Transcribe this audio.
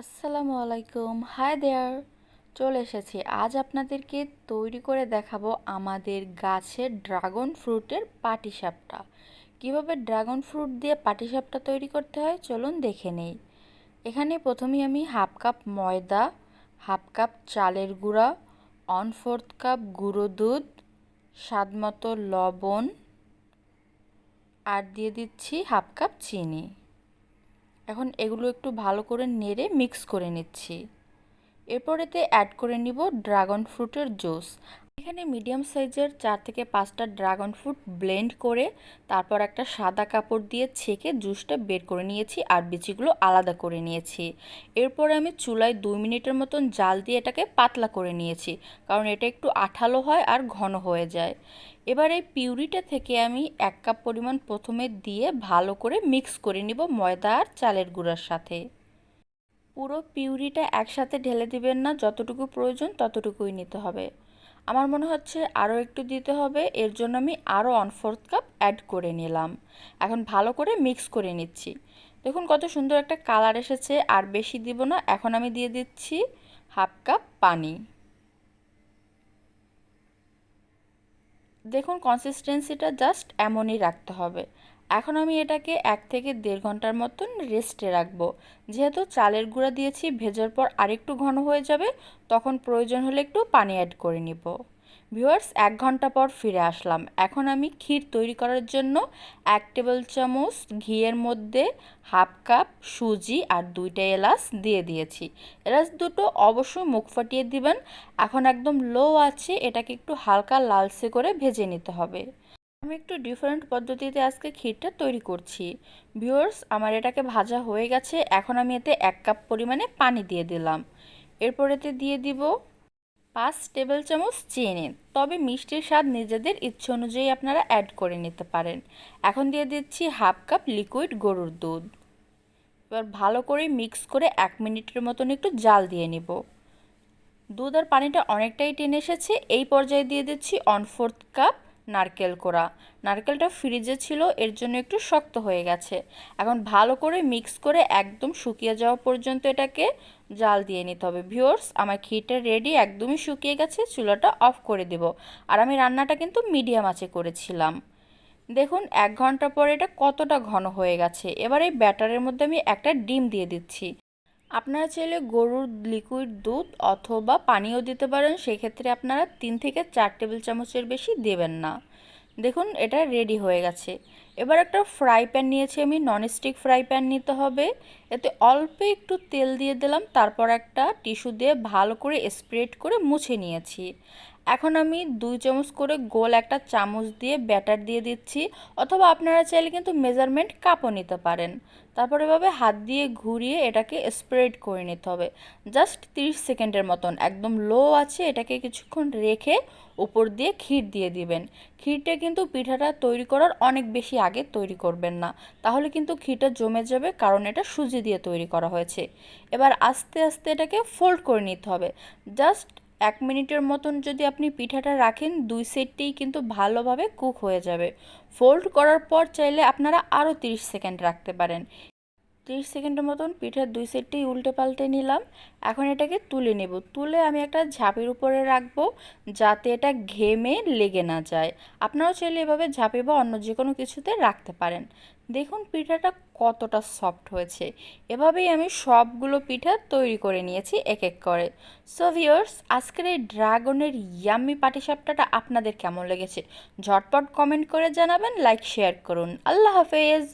আসসালামু আলাইকুম। Hi there চলে এসেছি। আজ আপনাদেরকে তৈরি করে দেখাবো আমাদের গাছের ড্রাগন ফ্রুটের পাটিসাপটা। কীভাবে ড্রাগন ফ্রুট দিয়ে পাটিসাপটা তৈরি করতে হয় চলুন দেখে নেই। এখানে প্রথমেই আমি হাফ কাপ ময়দা, হাফ কাপ চালের গুঁড়া ওয়ান ফোর্থ কাপ গুঁড়ো দুধ, স্বাদ মতো লবণ, আর দিয়ে দিচ্ছি হাফ কাপ চিনি। এখন এগুলো একটু ভালো করে নেড়ে মিক্স করে নিচ্ছি। এরপরেতে অ্যাড করে নিব ড্রাগন ফ্রুটের জুস এখানে মিডিয়াম সাইজের চার থেকে পাঁচটা ড্রাগন ফ্রুট ব্লেন্ড করে তারপর একটা সাদা কাপড় দিয়ে ছেঁকে জুসটা বের করে নিয়েছি আর বিচিগুলো আলাদা করে নিয়েছি। এরপরে আমি চুলায় দুই মিনিটের মতন জাল দিয়ে এটাকে পাতলা করে নিয়েছি, কারণ এটা একটু আঠালো হয় আর ঘন হয়ে যায়। এবার এই পিউরিটা থেকে আমি এক কাপ পরিমাণ প্রথমে দিয়ে ভালো করে মিক্স করে নিব ময়দা আর চালের গুঁড়ার সাথে। পুরো পিউরিটা একসাথে ঢেলে দিবেন না, যতটুকু প্রয়োজন ততটুকুই নিতে হবে। আমার মনে হচ্ছে আরও একটু দিতে হবে, এর জন্য আমি আরও ওয়ান ফোর্থ কাপ অ্যাড করে নিলাম। এখন ভালো করে মিক্স করে নিচ্ছি। দেখুন কত সুন্দর একটা কালার এসেছে, আর বেশি দিব না, এখন আমি দিয়ে দিচ্ছি হাফ কাপ পানি। দেখুন কনসিস্টেন্সিটা জাস্ট এমনই রাখতে হবে। এখন আমি এটাকে এক থেকে দেড় ঘণ্টার মতন রেস্টে রাখব। যেহেতু চালের গুঁড়া দিয়েছি, ভেজার পর আরেকটু ঘন হয়ে যাবে, তখন প্রয়োজন হলে একটু পানি অ্যাড করে নিব। ভিউয়ার্স, এক ঘণ্টা পর ফিরে আসলাম। এখন আমি ক্ষীর তৈরি করার জন্য এক টেবিল চামচ ঘিয়ের মধ্যে হাফ কাপ সুজি আর দুইটা এলাচ দিয়ে দিয়েছি। এলাচ দুটো অবশ্যই মুখ ফাটিয়ে দিবেন। এখন একদম লো আছে, এটাকে একটু হালকা লালচে করে ভেজে নিতে হবে। আমি একটু ডিফারেন্ট পদ্ধতিতে আজকে ক্ষীরটা তৈরি করছি। ভিওর্স আমার এটাকে ভাজা হয়ে গেছে, এখন আমি এতে এক কাপ পরিমাণে পানি দিয়ে দিলাম। এরপর এতে দিয়ে দিব পাঁচ টেবিল চামচ চিনি। তবে মিষ্টির স্বাদ নিজেদের ইচ্ছে অনুযায়ী আপনারা অ্যাড করে নিতে পারেন। এখন দিয়ে দিচ্ছি হাফ কাপ লিকুইড গরুর দুধ। এবার ভালো করে মিক্স করে এক মিনিটের মতন একটু জাল দিয়ে নিব। দুধ আর পানিটা অনেকটাই টেনে এসেছে। এই পর্যায়ে দিয়ে দিচ্ছি ওয়ান ফোর্থ কাপ নারকেল কোড়া। নারকেলটা ফ্রিজে ছিল, এর জন্য একটু শক্ত হয়ে গেছে। এখন ভালো করে মিক্স করে একদম শুকিয়ে যাওয়া পর্যন্ত এটাকে জাল দিয়ে নিতে হবে। ভিওর্স আমার ক্ষীরটা রেডি একদমই শুকিয়ে গেছে, চুলাটা অফ করে দেব। আর আমি রান্নাটা কিন্তু মিডিয়াম আঁচে করেছিলাম। দেখুন, এক ঘণ্টা পরে এটা কতটা ঘন হয়ে গেছে। এবার এই ব্যাটারের মধ্যে আমি একটা ডিম দিয়ে দিচ্ছি। আপনারা চাইলে গরুর লিকুইড দুধ অথবা পানিও দিতে পারেন, সেক্ষেত্রে আপনারা তিন থেকে চার টেবিল চামচের বেশি দেবেন না। দেখুন, এটা রেডি হয়ে গেছে। এবার একটা ফ্রাই প্যান নিয়েছি আমি ননস্টিক ফ্রাই প্যান নিতে হবে। এতে অল্প একটু তেল দিয়ে দিলাম, তারপর একটা টিস্যু দিয়ে ভালো করে স্প্রেড করে মুছে নিয়েছি। এখন আমি দুই চামচ করে গোল একটা চামচ দিয়ে ব্যাটার দিয়ে দিচ্ছি, অথবা আপনারা চাইলে কিন্তু মেজারমেন্ট কাপও নিতে পারেন। তারপর এভাবে হাত দিয়ে ঘুরিয়ে এটাকে স্প্রেড করে নিতে হবে। জাস্ট 30 সেকেন্ডের মতন, একদম লো আছে, এটাকে কিছুক্ষণ রেখে উপর দিয়ে ক্ষীর দিয়ে দিবেন। ক্ষীরটা কিন্তু পিঠাটা তৈরি করার অনেক বেশি আগে তৈরি করবেন না। তাহলে কিন্তু ঘিটা জমে যাবে কারণ এটা সুজি দিয়ে তৈরি করা হয়েছে। এবার আস্তে আস্তে এটাকে ফোল্ড করে নিতে হবে। জাস্ট এক মিনিটের মতন যদি আপনি পিঠাটা রাখেন, দুই সেটটেই কিন্তু ভালোভাবে কুক হয়ে যাবে। ফোল্ড করার পর চাইলে আপনারা আরও 30 সেকেন্ড রাখতে পারেন। তিরিশ সেকেন্ডের মতন পিঠার দুই সেটটাই উল্টে পাল্টে নিলাম। এখন এটাকে তুলে নেব। তুলে আমি একটা ঝাঁপের উপরে রাখব যাতে এটা ঘেমে লেগে না যায়। আপনারাও চাইলে এভাবে ঝাঁপে বা অন্য যে কোনো কিছুতে রাখতে পারেন। দেখুন, পিঠাটা কতটা সফট হয়েছে। এভাবেই আমি সবগুলো পিঠা তৈরি করে নিয়েছি এক এক করে। সো ভিওর্স আজকের এই ড্রাগনের ইয়াম্মি পাটিসাপটাটা আপনাদের কেমন লেগেছে? ঝটপট কমেন্ট করে জানাবেন লাইক শেয়ার করুন। আল্লাহ হাফেজ!